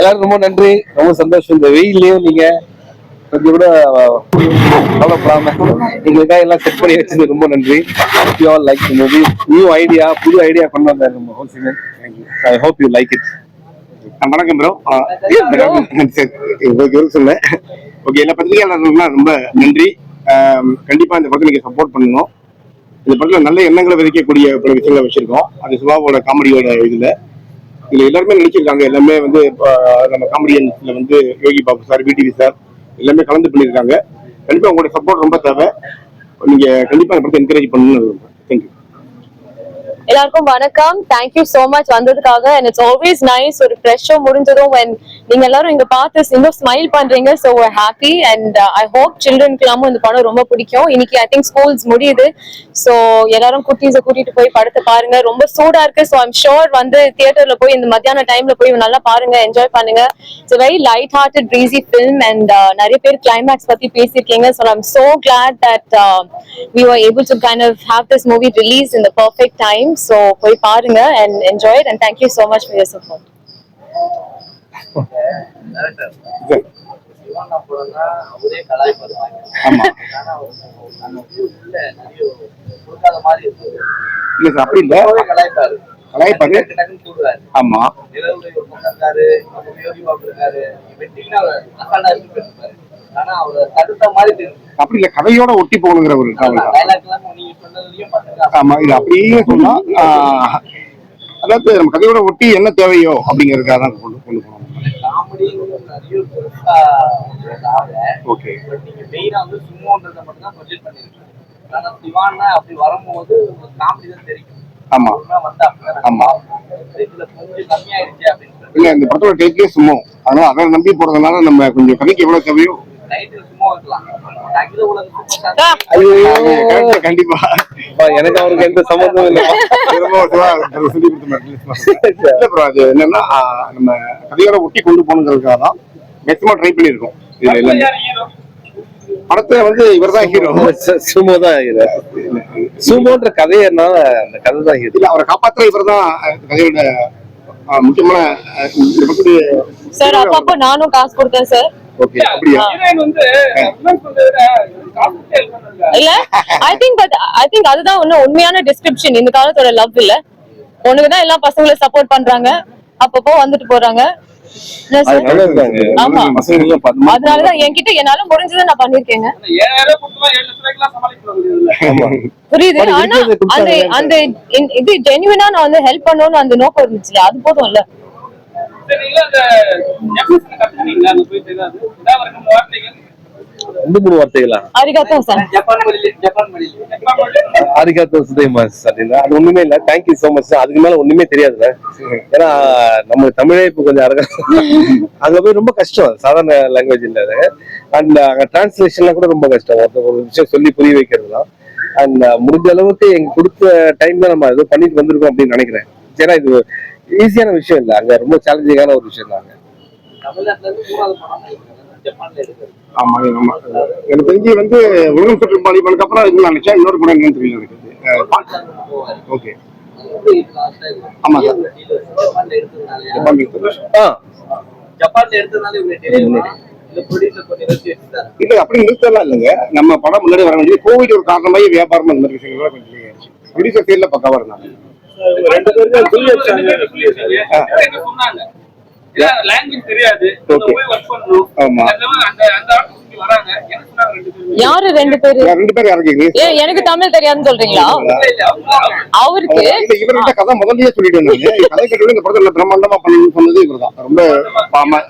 எல்லாரும் ரொம்ப நன்றி. ரொம்ப சந்தோஷம். இந்த வெயிலையும் நீங்க கொஞ்சம் கூட கவலைப்படாம எங்களுக்காக எல்லாம் செட் பண்ணி வச்சது ரொம்ப நன்றி. You all like movie new idea புது ஐடியா கொண்டு வந்தார் நம்ம wholesale I hope you like it வணக்கம் ப்ரோ உங்களுக்கு சொன்னேன். ஓகே எல்லா பத்திரிகையாளர்களுக்குலாம் ரொம்ப நன்றி. கண்டிப்பா இந்த படத்தை நீங்க சப்போர்ட் பண்ணணும். இந்த படத்துல நல்ல எண்ணங்களை விதைக்கக்கூடிய பல விஷயங்களை வச்சிருக்கோம். அது சிவாவோட காமெடியோட இதுல. இதுல எல்லாருமே நினைச்சிருக்காங்க. எல்லாமே வந்து இப்போ நம்ம காமெடியன்ஸ்ல வந்து Yogi Babu sir PTV sir எல்லாமே கலந்து பண்ணியிருக்காங்க கண்டிப்பா உங்களோட சப்போர்ட் ரொம்ப தேவை. நீங்க கண்டிப்பா இந்த படத்தை என்கரேஜ் பண்ணணும்னு தேங்க்யூ எல்லாருக்கும் வணக்கம். தேங்க்யூ சோ மச் வந்ததுக்காக. அண்ட் இட்ஸ் ஆல்வேஸ் நைஸ் ஒரு ஃப்ரெஷ் ஷோ முடிஞ்சதும் when நீங்க எல்லாரும் இங்க பார்த்து இன்னும் ஸ்மைல் பண்றீங்க. So happy and I hope சில்ட்ரனுக்குலாமும் இந்த படம் ரொம்ப பிடிக்கும். இன்னைக்கு ஐ திங்க் ஸ்கூல்ஸ் முடியுது. ஸோ எல்லாரும் குட்டீஸை கூட்டிட்டு போய் படத்தை பாருங்க. ரொம்ப சூடா இருக்கு. ஸோ ஐம் ஷோர் வந்து தியேட்டர்ல போய் இந்த மத்தியான டைம்ல போய் நல்லா பாருங்க. என்ஜாய் பண்ணுங்க. It's very light hearted breezy film and நிறைய பேர் கிளைமேக்ஸ் பத்தி பேசியிருக்கீங்க. So I'm so glad that we are able to kind of have this movie release in the perfect time So போய் பாருங்க and enjoy it and thank you so much for your support. Sivan அப்புறம் தான் அவரே கலாய்ப்பாருப்பாங்க ஆமா. ஆனா அந்த view உள்ள நிறைய கொடுக்காத மாதிரி இருக்குது இல்ல சார் அப்படி இல்ல. கலாய்ப்பாரு. ஆமா. அப்படி இல்ல கதையோட ஒட்டி போகணுங்கிற ஒரு ஆமா இது அப்படியே சொன்னா அதாவது நம்ம கதையோட ஒட்டி என்ன தேவையோ அப்படிங்கறதுக்காக தான் கொண்டு கொண்டு போனோம். ஓகே. பட் நீங்க மெயினா வந்து சும்மான்றதை மட்டும் தான் ப்ரொஜெக்ட் பண்ணிருக்கீங்க. ஆனா சிவான்னா அப்படி வரும்போது காமெடி தான் தெரியும். ஆமா. ஆமா. இல்ல இந்த படத்தோட டைட்டிலே சும்மா. அதனால அதை நம்பி போறதுனால நம்ம கொஞ்சம் கதைக்கு எவ்வளவு தேவையோ. கண்டிப்பா. எனக்கு அவருக்கு எந்த இல்லை. ப்ரோ அது என்னன்னா நம்ம கதையோட ஒட்டி கொண்டு போகணுங்கிறதுக்காக தான் மேக்ஸிமம் ட்ரை பண்ணியிருக்கோம். இதுல எல்லாமே. படத்துல வந்து இவர்தான் ஹீரோ சுமோ தான் இது சுமோன்ற கதையனால அந்த கதை தான் இல்ல அவரை காப்பாத்துற இவர்தான் அஹ், கதையோட முக்கியமான sir அப்பப்போ நானும் காசு கொடுத்தேன் சார். ஓகே அப்படியா? இல்ல I think but I think அதுதான் இன்னும் உண்மையான டிஸ்கிரிப்ஷன் இந்த காலத்தோட லவ் இல்ல. உனக்கு தான் எல்லா பசங்களும் சப்போர்ட் பண்றாங்க. அப்பப்போ வந்துட்டு போறாங்க. அதனாலதான் என்கிட்ட என்னால முடிஞ்சதை நான் பண்ணிருக்கேங்க ஆமா. புரியுது. ஆனா அந்த அந்த இது ஜென்யூனா நான் வந்து ஹெல்ப் பண்ணணும்னு அந்த நோக்கம் இருந்துச்சுல அது போதும்ல? ரெண்டு மூணு வார்த்தைகளா? அரிகாத்தோ சார். ஜப்பான் மொழியில ஜப்பான் மொழியில. ஆரிகாத்தோ சுதைமாஸ் அப்படின்னா அது ஒண்ணுமே இல்ல. தேங்க்யூ சோ மச் அதுக்கு மேல ஒண்ணுமே தெரியாதுல ஏன்னா நம்ம தமிழே இப்ப கொஞ்சம் அரக அங்க போய் ரொம்ப கஷ்டம். சாதாரண லாங்குவேஜ் இல்ல அது. அண்ட் அங்க டிரான்ஸ்லேஷன்லாம் கூட ரொம்ப கஷ்டம். ஒரு விஷயம் சொல்லி புரிய வைக்கிறதுலாம். அண்ட் முடிஞ்ச அளவுக்கு எங்க கொடுத்த டைம்ல நம்ம ஏதோ பண்ணிட்டு வந்திருக்கோம் அப்படின்னு நினைக்கிறேன். ஏன்னா இது ஈஸியான விஷயம் இல்ல. அங்க ரொம்ப சேலஞ்சிங்கான ஒரு விஷயம் தான் அங்க. எடுக்கிறது ஆமா ஆமா. எனக்கு தெரிஞ்சு வந்து உலகம் சுற்று பாடி பண்ணதுக்கு அப்புறம் இது நான் நினைச்சேன் இன்னொரு படம் என்னன்னு தெரியல எனக்கு. போவாரு. ஓகே. ஆமா சார். ஜப்பான்ல எடுத்ததுனால. ஜப்பான் ஜப்பான்ல எடுத்ததுனால இல்ல அப்படி நிறுத்தலாம் இல்லைங்க. நம்ம படம் முன்னாடி வர வேண்டியது கோவிட் ஒரு காரணமாகி வியாபாரம் அந்த மாதிரி விஷயங்கள் கொஞ்சம் delay ஆயிடுச்சு. ப்ரொடியூசர் சைட்ல பக்காவா இருந்தாங்க யாரு ரெண்டு பேரு? ரெண்டு ஏ எனக்கு தமிழ் தெரியாதுன்னு சொல்றீங்களா? அவருக்கு இவர்கிட்ட கதை முதல்லயே சொல்லிட்டு இருந்தாங்க கதை கேட்டு இந்த படத்துல பிரம்மாண்டமா பண்ணணும்னு சொன்னது இவர்தான். ரொம்ப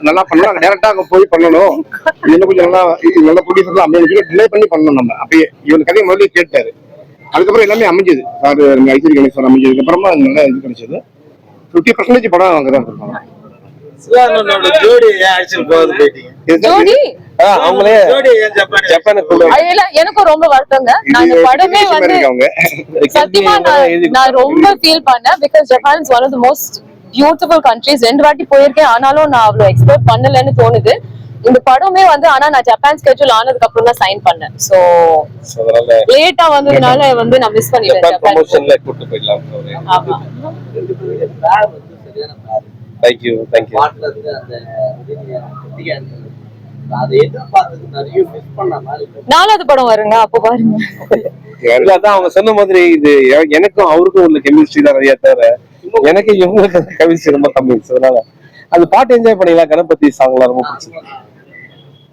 நல்லா பண்ணலாம். டேரக்டா அங்க போய் பண்ணணும். இன்னும் கொஞ்சம் நல்லா இது நல்ல ப்ரொடியூசர்லாம் அப்படின்னு சொல்லி டிலே பண்ணி பண்ணணும் நம்ம. அப்படியே இவன் கதையை முதல்லயே கேட்டாரு. அதுக்கப்புறம் எல்லாமே அமைஞ்சது. சார் ஐஸ்வரி கணேஸ்வரர் அமைஞ்சதுக்கு அப்புறமா நல்லா இது கிடைச்சது. ஃபிஃப்டி பர்சன்டேஜ் படம் அங்கே தான் ஜோடி போகுது ஜோடி? அவங்களே எனக்கும் ரொம்ப வருத்தங்க. நான் படமே வந்து சத்தியமா நான் நான் ரொம்ப ஃபீல் பண்ணேன் because Japan is one of the most beautiful countries ரெண்டு வாட்டி போயிருக்கேன் ஆனாலும் நான் அவ்வளவு எக்ஸ்பெக்ட் பண்ணலன்னு தோணுது. இந்த படமே வந்து ஆனா நான் ஜப்பான் ஸ்கெட்யூல் ஆனதுக்கு அப்புறம் தான் சைன் பண்ணேன். சோ லேட்டா வந்ததுனால வந்து நான் மிஸ் பண்ணிட்டேன் தேங்க்யூ தேங்க்யூ மிஸ் பண்ண மாதிரி இருக்கு. நாலாவது படம் வருங்க அப்போ பாருங்க. இல்ல அதான் அவங்க சொன்ன மாதிரி இது எனக்கும் அவருக்கும் உள்ள கெமிஸ்ட்ரி தான் நிறைய தவிர எனக்கு இவங்களுக்கு கெமிஸ்ட்ரி ரொம்ப கம்மி. அதனால அது பாட்டு என்ஜாய் பண்ணிக்கலாம் கணபதி சாங்லாம் ரொம்ப பிடிச்சிருக்கு.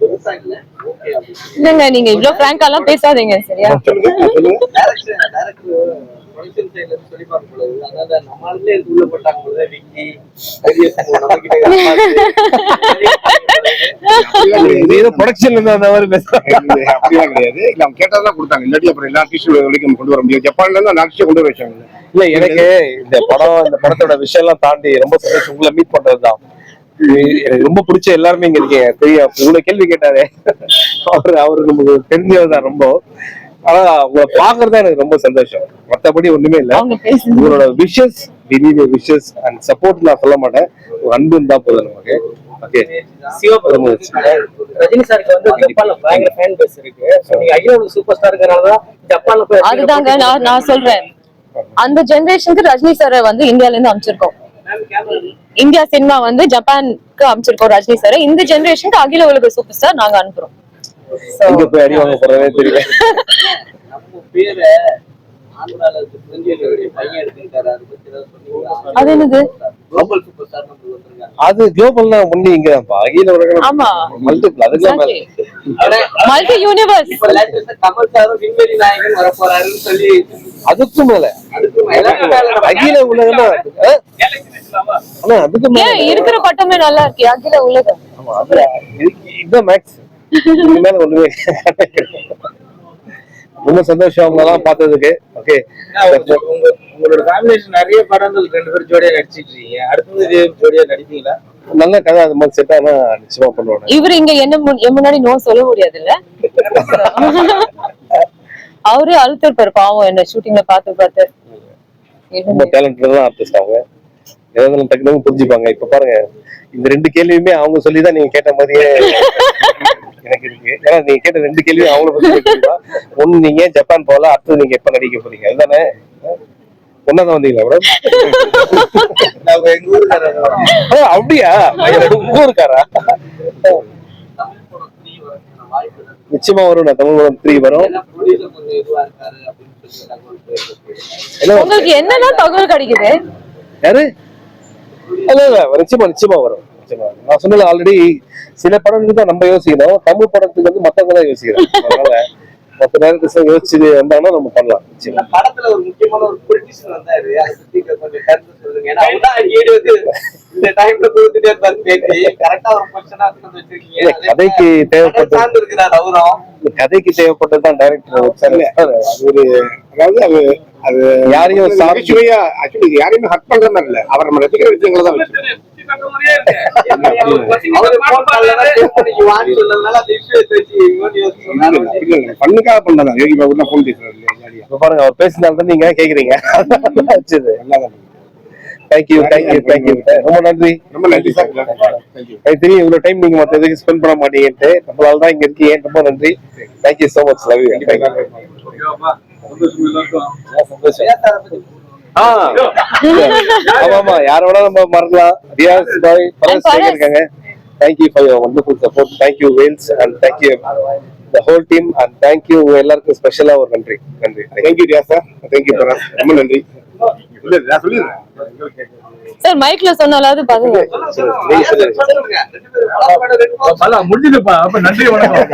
பெருசா இல்ல ஓகே இல்லங்க நீங்க இவ்ளோ பிராங்காலாம் பேசாதீங்க சரியா? ப்ரொடக்ஷன் சைடுல இருந்து சொல்லி பார்க்க கூடாது அதாவது நம்ம ஆளுங்களே இதுக்கு உள்ள போட்டாங்க போல விக்கி பெரிய நம்ம கிட்ட இது ஏதோ ப்ரொடக்ஷன்ல இருந்து அந்த மாதிரி பேசுறாங்க இது அப்படிலாம் கிடையாது. இல்ல அவங்க கேட்டதான் கொடுத்தாங்க. இல்லாட்டி அப்புறம் எல்லா ஆர்டிஸ்ட் வரைக்கும் கொண்டு வர முடியும் ஜப்பான்ல இருந்து அந்த கொண்டு வர வச்சாங்க இல்ல எனக்கு இந்த படம் இந்த படத்தோட விஷயம் எல்லாம் தாண்டி ரொம்ப சந்தோஷம். உங்களை மீட் பண்றதுதான். இது எனக்கு ரொம்ப பிடிச்ச எல்லாருமே இங்க இருக்கீங்க. தெரியும். இவ்வளவு கேள்வி கேட்டாரு அவரு அவரு நமக்கு தெரிஞ்சவர் தான் ரொம்ப. ஆனா உங்களை பாக்குறது எனக்கு ரொம்ப சந்தோஷம். மத்தபடி ஒண்ணுமே இல்ல. உங்களோட விஷஸ் டினிய விஷஸ் அண்ட் சப்போர்ட் நான் சொல்ல மாட்டேன். உங்க அன்பு இருந்தா போதும் நமக்கு. ஓகே ரஜினி சாருக்கு வந்து ஜப்பான்ல பயங்கர ஃபேன் பேஸ் இருக்கு. நீங்க ஐயோட சூப்பர் ஸ்டாருங்கிறனால ஜப்பான்ல போய் அதுதாங்க நான் நான் சொல்றேன். அந்த ஜெனரேஷனுக்கு ரஜினி சாரை வந்து இந்தியால இருந்து அமைச்சிருக்கோம். இந்தியா சினிமா வந்து ஜப்பானுக்கு அமைச்சிருக்கோம் ரஜினி சாரை இந்த ஜெனரேஷனுக்கு அகில உலக சூப்பர் ஸ்டார் நாங்க அனுப்புறோம். நம்ம பேரை பையன் எடுத்துக்கிட்டாரு அதை பத்தி ஏதாவது சொன்னீங்களா அது என்னது? குளோபல் சூப்பர் ஸ்டார் நம்ம வந்திருக்காங்க. அது குளோபல்னா ஒண்ணு இங்கதான்ப்பா அகில உலகம் ஆமா. மல்டிபிள் அதுக்கெல்லாம் மேல. மல்டி யூனிவர்ஸ் இப்ப லேட்டஸ்டா கமல் சாரும் விண்வெளி நாயகன் வர போறாருன்னு சொல்லி அதுக்கும் மேல. அதுக்கு மேல. அகில ஆனா அதுக்கு மேல. இருக்கிற பட்டமே நல்லா இருக்கு அகில உலகம். ஆமா, இதுதான் மேக்ஸ் இதுக்கு மேல ஒண்ணுமே ரொம்ப சந்தோஷம் அவங்க எல்லாம் பார்த்ததுக்கு ஓகே உங்க உங்களோட காம்பினேஷன் நிறைய படங்கள் ரெண்டு பேரும் ஜோடியா நடிச்சிட்டு இருக்கீங்க. அடுத்தது இதே ஜோடியா நடிப்பீங்களா? நல்ல கதை அது மாதிரி செட் ஆனா நிச்சயமா பண்ணுவாங்க இவரு இங்க என்ன முன்- என் முன்னாடி நோ சொல்ல முடியாது இல்ல அவரே அழுத்திருப்பாரு பாவம் என்ன ஷூட்டிங்ல பார்த்து பார்த்து. ரொம்ப டேலண்டட் ஆர்டிஸ்ட் அவங்க. எதாவது டக்குனு புரிஞ்சுப்பாங்க. இப்ப பாருங்க இந்த ரெண்டு கேள்வியுமே அவங்க சொல்லிதான் நீங்க கேட்ட மாதிரியே எனக்கு இருக்கு. ஏன்னா நீங்க கேட்ட ரெண்டு கேள்வியும் அவங்கள பத்தி ஒண்ணு நீங்க ஜப்பான் போல அடுத்தது நீங்க எப்ப நடிக்க போறீங்க? அதுதானே? ஒன்னாதான் வந்தீங்களா மேடம் அப்படியா? உங்க ஊருக்காரா. நிச்சயமா வரும். நான் தமிழ் படம் த்ரீ வரும். உங்களுக்கு என்னன்னா தகவல் கிடைக்குது? யாரு? இல்ல இல்ல நிச்சயமா நிச்சயமா வரும். நான் சொன்னது ஆல்ரெடி சில படங்களுக்கு தான் நம்ம யோசிக்கணும். தமிழ் படத்துக்கு வந்து மத்தவங்க தான் யோசிக்கிறோம் அதனால மத்த நேரத்துக்கு யோசிச்சு வந்தாங்கன்னா நம்ம பண்ணலாம். படத்துல ஒரு முக்கியமான ஒரு பொலிட்டிஷியன் வந்தாரு. இந்த டைம்ல கொடுத்துட்டே பேசி கரெக்டா ஒரு பொசிஷனா வச்சிருக்கீங்க. கதைக்கு தேவைப்பட்ட- இருக்கிறார் அவரும் இந்த கதைக்கு தேவைப்பட்டதுதான் டைரக்டர் அது ஒரு அதாவது அது அது யாரையும் நகைச்சுவையா ஆக்சுவலி யாரையுமே ஹர்ட் பண்ற மாதிரி இல்ல. அவர் நம்ம ரசிக்கிற விஷயங்களை தான் வச்சு. பண்ணுக்காக பண்ணதான் யோகி பாபு தான் போன் பேசுறாரு. பாருங்க அவர் பேசினால தான் நீங்க கேக்குறீங்க நல்லா தேங்க்யூ தேங்க்யூ தேங்க்யூ ரொம்ப நன்றி. ரொம்ப நன்றி சார் எனக்கு தெரியும் இவ்வளவு டைம் நீங்க மத்த எதுக்கு ஸ்பெண்ட் பண்ண மாட்டீங்கன்ட்டு நம்மளால தான் இங்க இருக்கீங்க ரொம்ப நன்றி. Thank you so much love you ஓகேவாப்பா? சந்தோஷம் எல்லாருக்கும். சந்தோஷம். சுஜாதாவை பத்தி ஆ ஆமா ஆமா. யார வேணா நம்ம மறக்கலாம் ரியாஸ் பாய் பரஸ் இருக்காங்க? Thank you for your wonderful support thank you Vels and thank you the whole team and thank you எல்லாருக்கும் ஸ்பெஷலா ஒரு நன்றி நன்றி thank you Riya sir thank you Paras ரொம்ப நன்றி இல்ல நான் சொல்லிடுறேன் சார் மைக்ல சொன்னாலாவது ரெண்டு முடிஞ்சதுப்பா அப்ப நன்றி வணக்கம்